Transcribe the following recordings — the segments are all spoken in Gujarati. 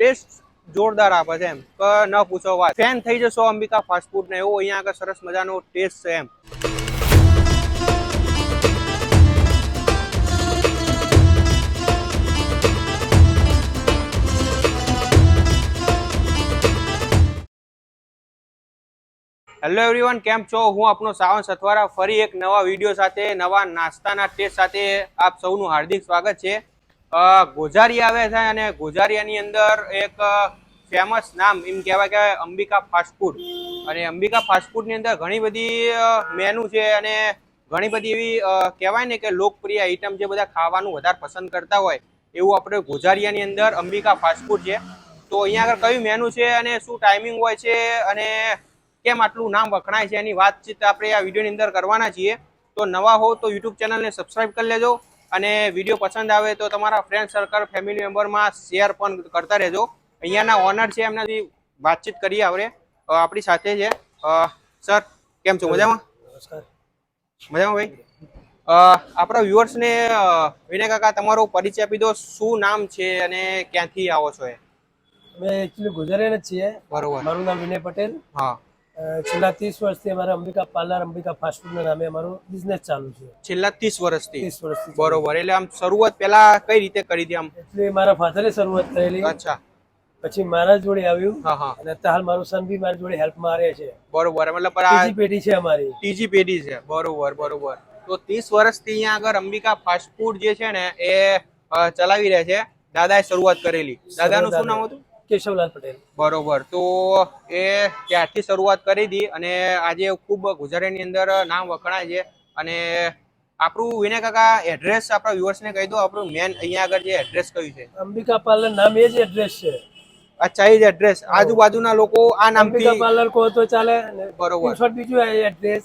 ટેસ્ટ જોરદાર આપે છે એમ. ન પૂછો વાત. ફેન થઈ જશો અંબિકા ફાસ્ટફૂડ ને એવો, અહીંયા આગળ સરસ મજાનો ટેસ્ટ છે એમ. હેલો એવરીવન કેમ છો? હું આપનો સાવન સથવારા. ફરી એક નવા વીડિયો સાથે, નવા નાસ્તાના ટેસ્ટ સાથે આપ સૌનું હાર્દિક સ્વાગત છે. ગોઝારી આવે છે અને ગોઝારિયાની અંદર એક ફેમસ નામ એમ કહેવાય કે અંબિકા ફાસ્ટફૂડ અને અંબિકા ફાસ્ટફૂડની અંદર ઘણી બધી મેનુ છે અને ઘણી બધી એવી કહેવાય ને કે લોકપ્રિય આઈટમ જે બધા ખાવાનું વધારે પસંદ કરતા હોય, એવું આપણે ગોઝારિયાની અંદર અંબિકા ફાસ્ટફૂડ છે. તો અહીંયા આગળ કયું મેનુ છે અને શું ટાઈમિંગ હોય છે અને કેમ આટલું નામ વખણાય છે એની વાતચીત આપણે આ વિડીયોની અંદર કરવાના છીએ. તો નવા હો તો યુટ્યુબ ચેનલને સબસ્ક્રાઇબ કરી લેજો. અને વીડિયો પસંદ આવે તો તમારા ફ્રેન્ડ સર્કલ ફેમિલી મેમ્બરમાં શેર પણ કરતા રહેજો. અહીંયાના ઓનર છે એમનાથી વાતચીત કરીએ આપણે. આપણી સાથે છે. સર કેમ છો? મજામાં? નમસ્કાર. મજામાં ભાઈ? આપણા વ્યુઅર્સને વિનય કાકા તમારો પરિચય આપી દો. શું નામ છે અને ક્યાંથી આવો છો એ? અમે એકચ્યુઅલી ગુજરાતીના જ છીએ. બરોબર. મારું નામ વિનય પટેલ. હા. છેલ્લા ત્રીસ વર્ષથી અમારે અંબિકા પાર્લર અંબિકા ફાસ્ટફૂડના નામે અમારો બિઝનેસ ચાલુ છે. છેલ્લા ત્રીસ વર્ષથી? ત્રીસ વર્ષથી બરોબર. એટલે આમ શરૂઆત પહેલા કઈ રીતે કરી હતી આમ? એટલે મારા ફાધરે શરૂઆત કરેલી. અચ્છા. પછી મારા જોડે આવ્યું. હા હા. અને અત્યારે હાલ મારું સન બી મારી જોડે હેલ્પમાં મારે છે. બરોબર. મતલબ ત્રીજી પેઢી છે અમારી. ત્રીજી પેઢી છે. બરોબર બરોબર. તો ત્રીસ વર્ષથી અહીંયા આગળ અંબિકા ફાસ્ટ ફૂડ જે છે ને એ ચલાવી રહ્યા છે. દાદાએ શરૂઆત કરેલી. દાદાનું શું નામ હતું? કેશવલાલ પટેલ. બરોબર. તો એ ત્યારથી શરૂઆત કરી હતી અને આજે ખૂબ ગુજરાતીની અંદર નામ વખણાય છે. અને આપણું વિનય કાકા એડ્રેસ આપણા વ્યુઅર્સને કહી દો આપણું મેન અહીંયા આગળ જે એડ્રેસ કયું છે? અંબિકા પાર્લર નામ એ જ એડ્રેસ છે. અચ્છા એ જ એડ્રેસ આજુબાજુના લોકો આ અંબિકા પાર્લર કહો તો ચાલે બરોબર. બીજું એડ્રેસ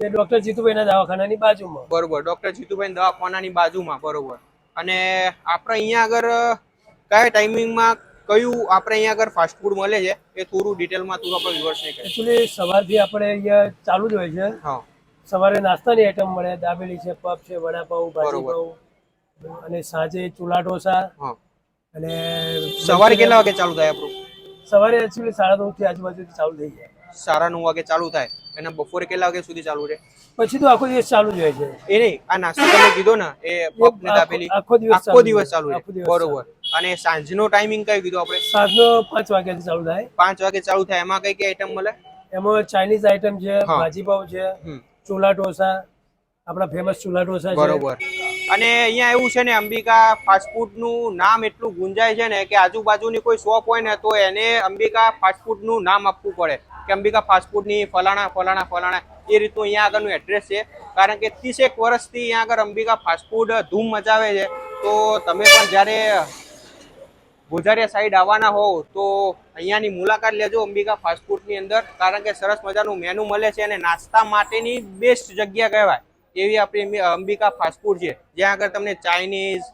કે ડોક્ટર જીતુભાઈના દવાખાનાની બાજુમાં. બરોબર. ડોક્ટર જીતુભાઈ દવાખાનાની બાજુમાં. બરોબર. અને આપણે અહીંયા આગળ કયા ટાઈમિંગમાં કયું આપણે અહીંયા આગળ ફાસ્ટ ફૂડ મળે છે એ થોડું ડિટેલમાં થોડું આપણે વ્યુઅર્સને કહે એકચ્યુઅલી સવારથી આપણે અહીંયા ચાલુ જ હોય છે. હા. સવારે નાસ્તાની આઈટમ મળે દાબેલી છે પપ છે વડાપાઉં ભાજી અને સાંજે ચૂલા ઢોસા હા. અને સવારે કેટલા વાગે ચાલુ થાય આપણું? સવારે એકચ્યુઅલી સાડા નવથી આજુબાજુથી ચાલુ થઈ જાય. સાડા નવ વાગે ચાલુ થાય. અને બપોરે કેટલા વાગે સુધી ચાલુ રહે પછી તો આખો દિવસ ચાલુ જ હોય છે. એ નહીં આ નાસ્તો તમે કીધો ને એ પફ ને દાબેલી આખો દિવસ આખો દિવસ ચાલુ રહે દિવસ બરોબર. અને સાંજનો ટાઈમિંગ કઈ કીધું આપણે? સાંજનો પાંચ વાગ્યાથી ચાલુ થાય. પાંચ વાગે ચાલુ થાય. એમાં કઈ કઈ આઈટમ મળે? એમાં ચાઇનીઝ આઈટમ છે. ભાજી પાઉં છે ચોલા ઢોસા આપણા ફેમસ ચોલા ઢોસા છે. બરોબર. અને અહીંયા એવું છે ને અંબિકા ફાસ્ટફૂડનું નામ એટલું ગુંજાય છે ને કે આજુબાજુની કોઈ શોપ હોય ને તો એને અંબિકા ફાસ્ટફૂડનું નામ આપવું પડે. કે અંબિકા ફાસ્ટફૂડની ફલાણા ફલાણા ફલાણા એ રીતનું અહીંયા આગળનું એડ્રેસ છે. કારણ કે ત્રીસેક વર્ષથી અહીંયા આગળ અંબિકા ફાસ્ટફૂડ ધૂમ મચાવે છે. તો તમે પણ જ્યારે ગોઝારિયા સાઈડ આવવાના હોવ તો અહીંયાની મુલાકાત લેજો અંબિકા ફાસ્ટફૂડની અંદર. કારણ કે સરસ મજાનું મેનુ મળે છે અને નાસ્તા માટેની બેસ્ટ જગ્યા કહેવાય એવી આપણી અંબિકા ફાસ્ટફૂડ છે. જ્યાં આગળ તમને ચાઇનીઝ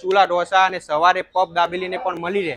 ચૂલા ઢોસા અને સવારે પપ દાબેલીને પણ મળી રહે.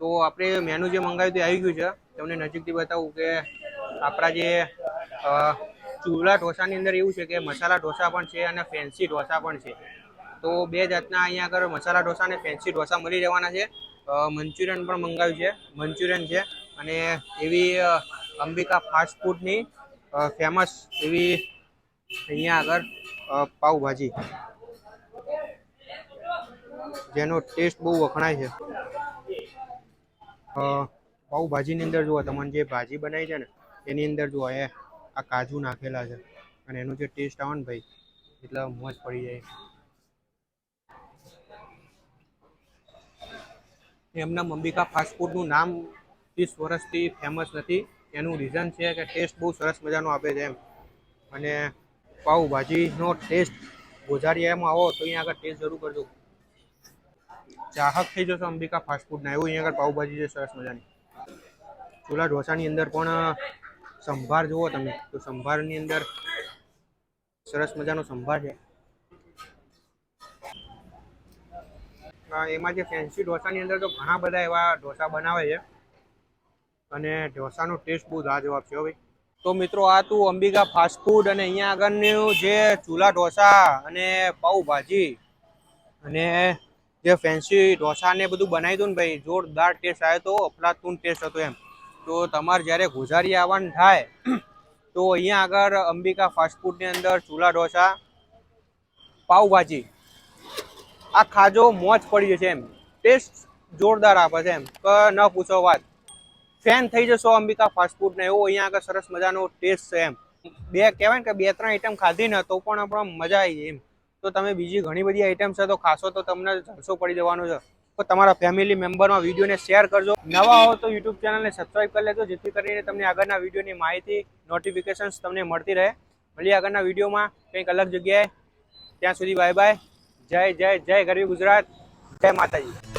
તો આપણે મેનુ જે મંગાવ્યું તે આવી ગયું છે. તમને નજીકથી બતાવું કે આપણા જે ચૂલા ઢોસાની અંદર એવું છે કે મસાલા ઢોસા પણ છે અને ફેન્સી ઢોસા પણ છે. તો બે જાતના અહીંયા આગળ મસાલા ઢોસા અને ફેન્સી ઢોસા મળી રહેવાના છે. મંચુરિયન પણ મંગાવ્યું છે. મંચુરિયન છે અને એવી અંબિકા ફાસ્ટ ફૂડની ફેમસ એવી અહીંયા આગળ પાઉભાજી. જેનો ટેસ્ટ બહુ વખણાય છે. અ, પાવભાજીની અંદર જુઓ તમને જે ભાજી બનાવી છે ને એની અંદર જુઓ એ આ કાજુ નાખેલા છે. અને એનો જે ટેસ્ટ આવે ને ભાઈ એટલે મોજ પડી જાય. એમના અંબિકા ફાસ્ટફૂડનું નામ ત્રીસ વર્ષથી ફેમસ નથી. એનું રીઝન છે કે ટેસ્ટ બહુ સરસ મજાનો આપે છે એમ. અને પાઉભાજીનો ટેસ્ટ ગોઝારિયામાં આવો તો અહીંયા આગળ ટેસ્ટ જરૂર કરજો. ચાહક થઈ જશો અંબિકા ફાસ્ટ ફૂડના એવું અહીંયા આગળ પાઉભાજી છે, સરસ મજાની. ચૂલા ઢોસાની અંદર પણ સંભાર જુઓ તમે. તો સંભારની અંદર સરસ મજાનો સંભાર છે. એમાં જે ફેન્સી ઢોસાની અંદર તો ઘણા બધા એવા ઢોસા બનાવે છે. અને ઢોસાનો ટેસ્ટ બહુ લાજવાબ છે ભાઈ. તો મિત્રો, આ તું અંબિકા ફાસ્ટ ફૂડ અને અહીંયા આગળનું જે ચૂલા ઢોસા અને પાઉભાજી અને જે ફેન્સી ઢોસા ને બધું બનાવી દઉં ને ભાઈ, જોરદાર ટેસ્ટ આવ્યો તો અફલાતૂન ટેસ્ટ હતો એમ. તો તમારે જ્યારે ગુજારી આવવાનું થાય, તો અહીંયા આગળ અંબિકા ફાસ્ટફૂડની અંદર ચૂલા ઢોસા, પાઉભાજી, આ ખાજો મોજ પડી જશે એમ. ટેસ્ટ જોરદાર આપે છે એમ. ન પૂછો વાત. ફેન થઈ જશો અંબિકા ફાસ્ટફૂડને એવો અહીંયા આગળ સરસ મજાનો ટેસ્ટ છે એમ. બે કહેવાય ને કે બે ત્રણ આઈટમ ખાધી ને, તો પણ આપણને મજા આવી જાય એમ. તો તમે બીજી ઘણી બધી આઈટમ છે, તો ખાસો તો તમને જલસો પડી જવાનો છે. તો તમારા ફેમિલી મેમ્બરમાં વિડીયોને શેર કરજો. નવા હો તો યુટ્યુબ ચેનલને સબસ્ક્રાઈબ કરી લેજો, જેથી કરીને તમને આગળના વિડીયોની માહિતી નોટિફિકેશન્સ તમને મળતી રહે. મળીએ આગળના વિડીયોમાં કંઈક અલગ જગ્યાએ. ત્યાં સુધી બાય બાય જય જય જય ગરવી ગુજરાત. જય માતાજી.